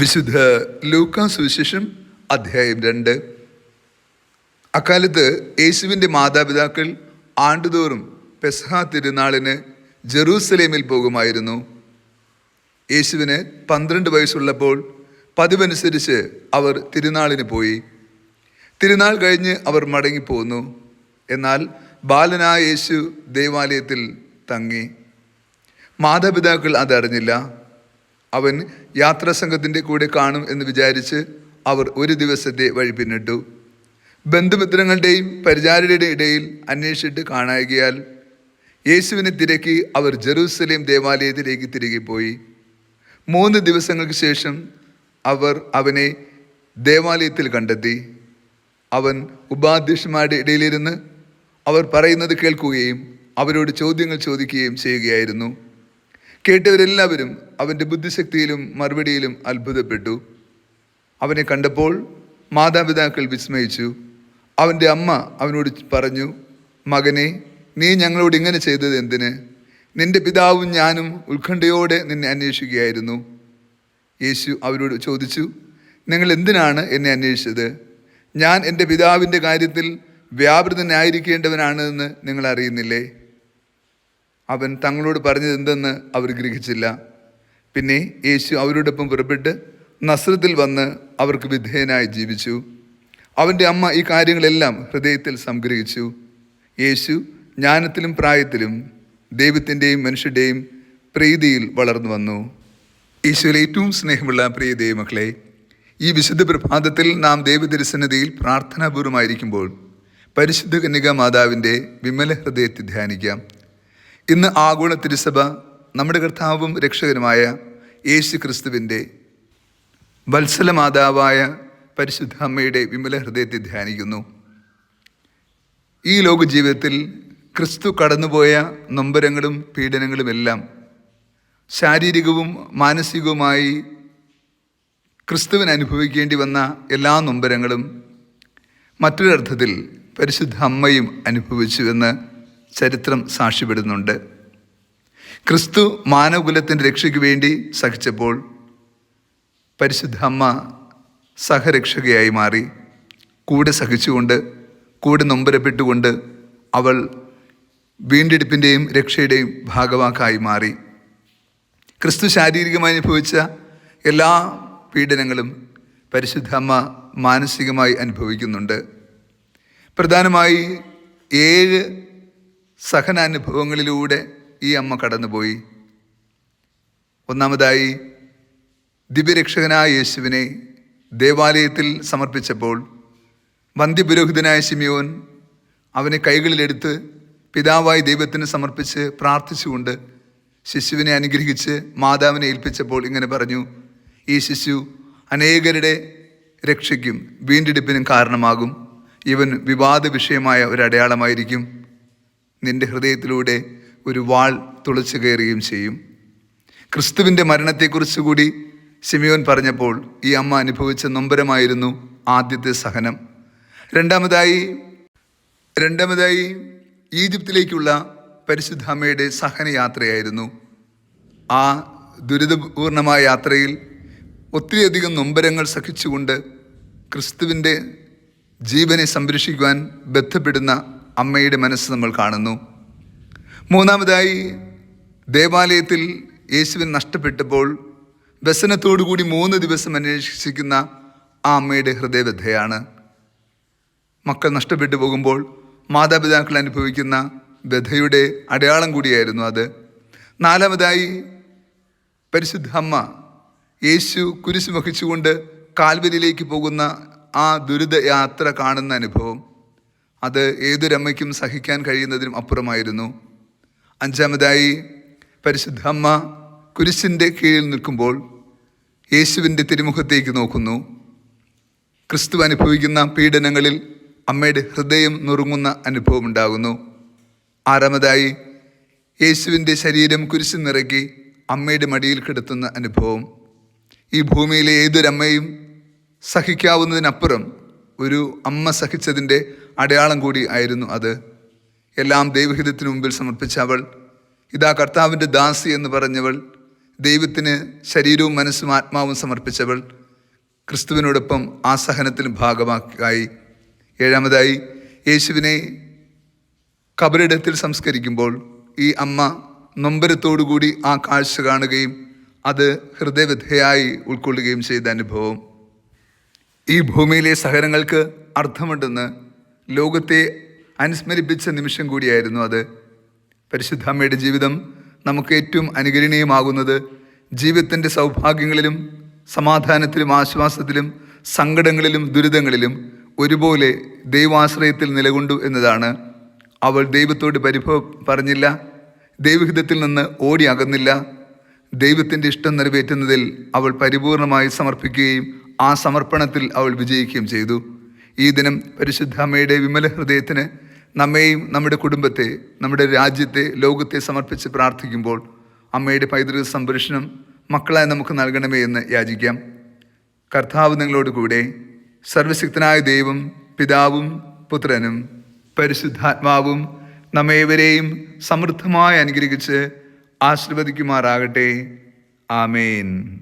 വിശുദ്ധ ലൂക്കാ സുവിശേഷം അധ്യായം രണ്ട്. അക്കാലത്ത് യേശുവിന്റെ മാതാപിതാക്കൾ ആണ്ടുതോറും പെസഹ തിരുനാളിന് ജെറൂസലേമിൽ പോകുമായിരുന്നു. യേശുവിന് പന്ത്രണ്ട് വയസ്സുള്ളപ്പോൾ പതിവനുസരിച്ച് അവർ തിരുനാളിന് പോയി. തിരുനാൾ കഴിഞ്ഞ് അവർ മടങ്ങിപ്പോന്നു. എന്നാൽ ബാലനായ യേശു ദേവാലയത്തിൽ തങ്ങി. മാതാപിതാക്കൾ അതറിഞ്ഞില്ല. അവൻ യാത്രാസംഘത്തിന്റെ കൂടെ കാണും എന്ന് വിചാരിച്ച് അവർ ഒരു ദിവസത്തെ വഴി പിന്നിട്ടു. ബന്ധുമിത്രങ്ങളുടെയും പരിചാരുടെ ഇടയിൽ അന്വേഷിച്ചിട്ട് കാണായകയാൽ യേശുവിനെ തിരക്കി അവർ ജെറൂസലേം ദേവാലയത്തിലേക്ക് തിരികെ പോയി. മൂന്ന് ദിവസങ്ങൾക്ക് ശേഷം അവർ അവനെ ദേവാലയത്തിൽ കണ്ടെത്തി. അവൻ ഉപാധ്യക്ഷന്മാരുടെ ഇടയിലിരുന്ന് അവർ പറയുന്നത് കേൾക്കുകയും അവരോട് ചോദ്യങ്ങൾ ചോദിക്കുകയും ചെയ്യുകയായിരുന്നു. കേട്ടവരെല്ലാവരും അവന്റെ ബുദ്ധിശക്തിയിലും മറുപടിയിലും അത്ഭുതപ്പെട്ടു. അവനെ കണ്ടപ്പോൾ മാതാപിതാക്കൾ വിസ്മയിച്ചു. അവന്റെ അമ്മ അവനോട് പറഞ്ഞു മകനെ നീ ഞങ്ങളോട് ഇങ്ങനെ ചെയ്തത് എന്തിന്? നിന്റെ പിതാവും ഞാനും ഉത്കണ്ഠയോടെ നിന്നെ അന്വേഷിക്കുകയായിരുന്നു. യേശു അവരോട് ചോദിച്ചു നിങ്ങൾ എന്തിനാണ് എന്നെ അന്വേഷിച്ചത്? ഞാൻ എന്റെ പിതാവിന്റെ കാര്യത്തിൽ വ്യാപൃതനായിരിക്കേണ്ടവനാണെന്ന് നിങ്ങൾ അറിയുന്നില്ലേ? അവൻ തങ്ങളോട് പറഞ്ഞത് എന്തെന്ന് അവർ ഗ്രഹിച്ചില്ല. പിന്നെ യേശു അവരോടൊപ്പം പുറപ്പെട്ട് നസ്രത്തിൽ വന്ന് അവർക്ക് വിധേയനായി ജീവിച്ചു. അവന്റെ അമ്മ ഈ കാര്യങ്ങളെല്ലാം ഹൃദയത്തിൽ സംഗ്രഹിച്ചു. യേശു ജ്ഞാനത്തിലും പ്രായത്തിലും ദൈവത്തിന്റെയും മനുഷ്യന്റെയും പ്രീതിയിൽ വളർന്നു വന്നു. യേശുവിൽ ഏറ്റവും സ്നേഹമുള്ള പ്രിയ ദൈവമക്കളെ ഈ വിശുദ്ധ പ്രഭാതത്തിൽ നാം ദൈവദർശനതയിൽ പ്രാർത്ഥനാപൂർവമായിരിക്കുമ്പോൾ പരിശുദ്ധ കന്യക മാതാവിന്റെ വിമല ഹൃദയത്തെ ധ്യാനിക്കാം. ഇന്ന് ആഗോള തിരുസഭ നമ്മുടെ കർത്താവും രക്ഷകനുമായ യേശു ക്രിസ്തുവിന്റെ വത്സല മാതാവായ പരിശുദ്ധ അമ്മയുടെ വിമല ഹൃദയത്തെ ധ്യാനിക്കുന്നു. ഈ ലോക ജീവിതത്തിൽ ക്രിസ്തു കടന്നുപോയ നൊമ്പരങ്ങളും പീഡനങ്ങളുമെല്ലാം ശാരീരികവും മാനസികവുമായി ക്രിസ്തുവിന് അനുഭവിക്കേണ്ടി വന്ന എല്ലാ നൊമ്പരങ്ങളും മറ്റൊരർത്ഥത്തിൽ പരിശുദ്ധ അമ്മയും അനുഭവിച്ചുവെന്ന് ചരിത്രം സാക്ഷ്യപ്പെടുന്നുണ്ട്. ക്രിസ്തു മാനവകുലത്തിന്റെ രക്ഷയ്ക്ക് വേണ്ടി സഹിച്ചപ്പോൾ പരിശുദ്ധ അമ്മ സഹരക്ഷകയായി മാറി. കൂടെ സഹിച്ചുകൊണ്ട് കൂടെ നൊമ്പരപ്പെട്ടുകൊണ്ട് അവൾ വീണ്ടെടുപ്പിന്റെയും രക്ഷയുടെയും ഭാഗവാക്കായി മാറി. ക്രിസ്തു ശാരീരികമായി അനുഭവിച്ച എല്ലാ പീഡനങ്ങളും പരിശുദ്ധ അമ്മ മാനസികമായി അനുഭവിക്കുന്നുണ്ട്. പ്രധാനമായി ഏഴ് സഹനാനുഭവങ്ങളിലൂടെ ഈ അമ്മ കടന്നുപോയി. ഒന്നാമതായി ദിവ്യരക്ഷകനായ യേശുവിനെ ദേവാലയത്തിൽ സമർപ്പിച്ചപ്പോൾ വന്ധ്യപുരോഹിതനായ ശിമിയോൻ അവനെ കൈകളിലെടുത്ത് പിതാവായി ദൈവത്തിന് സമർപ്പിച്ച് പ്രാർത്ഥിച്ചുകൊണ്ട് ശിശുവിനെ അനുഗ്രഹിച്ച് മാതാവിനെ ഏൽപ്പിച്ചപ്പോൾ ഇങ്ങനെ പറഞ്ഞു ഈ ശിശു അനേകരുടെ രക്ഷയ്ക്കും വീണ്ടെടുപ്പിനും കാരണമാകും. ഇവൻ വിവാദ വിഷയമായ ഒരു അടയാളമായിരിക്കും നിന്റെ ഹൃദയത്തിലൂടെ ഒരു വാൾ തുളച്ചു കയറുകയും ചെയ്യും. ക്രിസ്തുവിന്റെ മരണത്തെക്കുറിച്ച് കൂടി സിമിയോൻ പറഞ്ഞപ്പോൾ ഈ അമ്മ അനുഭവിച്ച നൊമ്പരമായിരുന്നു ആദ്യത്തെ സഹനം. രണ്ടാമതായി രണ്ടാമതായി ഈജിപ്തിലേക്കുള്ള പരിശുദ്ധാമ്മയുടെ സഹനയാത്രയായിരുന്നു. ആ ദുരിതപൂർണമായ യാത്രയിൽ ഒത്തിരിയധികം നൊമ്പരങ്ങൾ സഹിച്ചുകൊണ്ട് ക്രിസ്തുവിന്റെ ജീവനെ സംരക്ഷിക്കുവാൻ ബന്ധപ്പെടുന്ന അമ്മയുടെ മനസ്സ് നമ്മൾ കാണുന്നു. മൂന്നാമതായി ദേവാലയത്തിൽ യേശുവിൻ നഷ്ടപ്പെട്ടപ്പോൾ വ്യസനത്തോടുകൂടി മൂന്ന് ദിവസം അന്വേഷിക്കുന്ന ആ അമ്മയുടെ ഹൃദയബദ്ധയാണ്. മക്കൾ നഷ്ടപ്പെട്ടു പോകുമ്പോൾ മാതാപിതാക്കൾ അനുഭവിക്കുന്ന വ്യഥയുടെ അടയാളം കൂടിയായിരുന്നു അത്. നാലാമതായി പരിശുദ്ധ അമ്മ യേശു കുരിശ് വഹിച്ചുകൊണ്ട് കാൽവരിയിലേക്ക് പോകുന്ന ആ ദുരിത യാത്ര കാണുന്ന അനുഭവം. അത് ഏതൊരമ്മയ്ക്കും സഹിക്കാൻ കഴിയുന്നതിനും അപ്പുറമായിരുന്നു. അഞ്ചാമതായി പരിശുദ്ധ അമ്മ കുരിശിന്റെ കീഴിൽ നിൽക്കുമ്പോൾ യേശുവിന്റെ തിരുമുഖത്തേക്ക് നോക്കുന്നു. ക്രിസ്തു അനുഭവിക്കുന്ന പീഡനങ്ങളിൽ അമ്മയുടെ ഹൃദയം നുറുങ്ങുന്ന അനുഭവം ഉണ്ടാകുന്നു. ആറാമതായി യേശുവിന്റെ ശരീരം കുരിശിൽ നിറക്കി അമ്മയുടെ മടിയിൽ കിടത്തുന്ന അനുഭവം. ഈ ഭൂമിയിലെ ഏതൊരമ്മയും സഹിക്കാവുന്നതിനപ്പുറം ഒരു അമ്മ സഹിച്ചതിന്റെ അടയാളം കൂടി ആയിരുന്നു അത്. എല്ലാം ദൈവഹിതത്തിന് മുമ്പിൽ സമർപ്പിച്ച അവൾ ഇതാ കർത്താവിന്റെ ദാസി എന്ന് പറഞ്ഞവൾ ദൈവത്തിന് ശരീരവും മനസ്സും ആത്മാവും സമർപ്പിച്ചവൾ ക്രിസ്തുവിനോടൊപ്പം ആ സഹനത്തിന് ഭാഗമാക്കായി ഏഴാമതായി യേശുവിനെ കബറിടത്തിൽ സംസ്കരിക്കുമ്പോൾ ഈ അമ്മ നൊമ്പരത്തോടുകൂടി ആ കാഴ്ച കാണുകയും അത് ഹൃദയവിധയായി ഉൾക്കൊള്ളുകയും ചെയ്ത അനുഭവം. ഈ ഭൂമിയിലെ സഹനങ്ങൾക്ക് അർത്ഥമുണ്ടെന്ന് ലോകത്തെ അനുസ്മരിപ്പിച്ച നിമിഷം കൂടിയായിരുന്നു അത്. പരിശുദ്ധാമ്മയുടെ ജീവിതം നമുക്ക് ഏറ്റവും അനുകരണീയമാകുന്നത് ജീവിതത്തിന്റെ സൗഭാഗ്യങ്ങളിലും സമാധാനത്തിലും ആശ്വാസത്തിലും സങ്കടങ്ങളിലും ദുരിതങ്ങളിലും ഒരുപോലെ ദൈവാശ്രയത്തിൽ നിലകൊണ്ടു എന്നതാണ്. അവൾ ദൈവത്തോട് പരിഭവം പറഞ്ഞില്ല. ദൈവഹിതത്തിൽ നിന്ന് ഓടി അകന്നില്ല. ദൈവത്തിന്റെ ഇഷ്ടം നിറവേറ്റുന്നതിൽ അവൾ പരിപൂർണമായി സമർപ്പിക്കുകയും ആ സമർപ്പണത്തിൽ അവൾ വിജയിക്കുകയും ചെയ്തു. ഈ ദിനം പരിശുദ്ധ അമ്മയുടെ വിമല ഹൃദയത്തിന് നമ്മെയും നമ്മുടെ കുടുംബത്തെ നമ്മുടെ രാജ്യത്തെ ലോകത്തെ സമർപ്പിച്ച് പ്രാർത്ഥിക്കുമ്പോൾ അമ്മയുടെ പൈതൃക സംരക്ഷണം മക്കളായി നമുക്ക് നൽകണമേ എന്ന് യാചിക്കാം. കർത്താവ് നിങ്ങളോട് കൂടെ സർവശക്തനായ ദൈവം പിതാവും പുത്രനും പരിശുദ്ധാത്മാവും നമ്മേവരെയും സമൃദ്ധമായി അനുഗ്രഹിച്ച് ആശീർവദിക്കുമാറാകട്ടെ. ആമേൻ.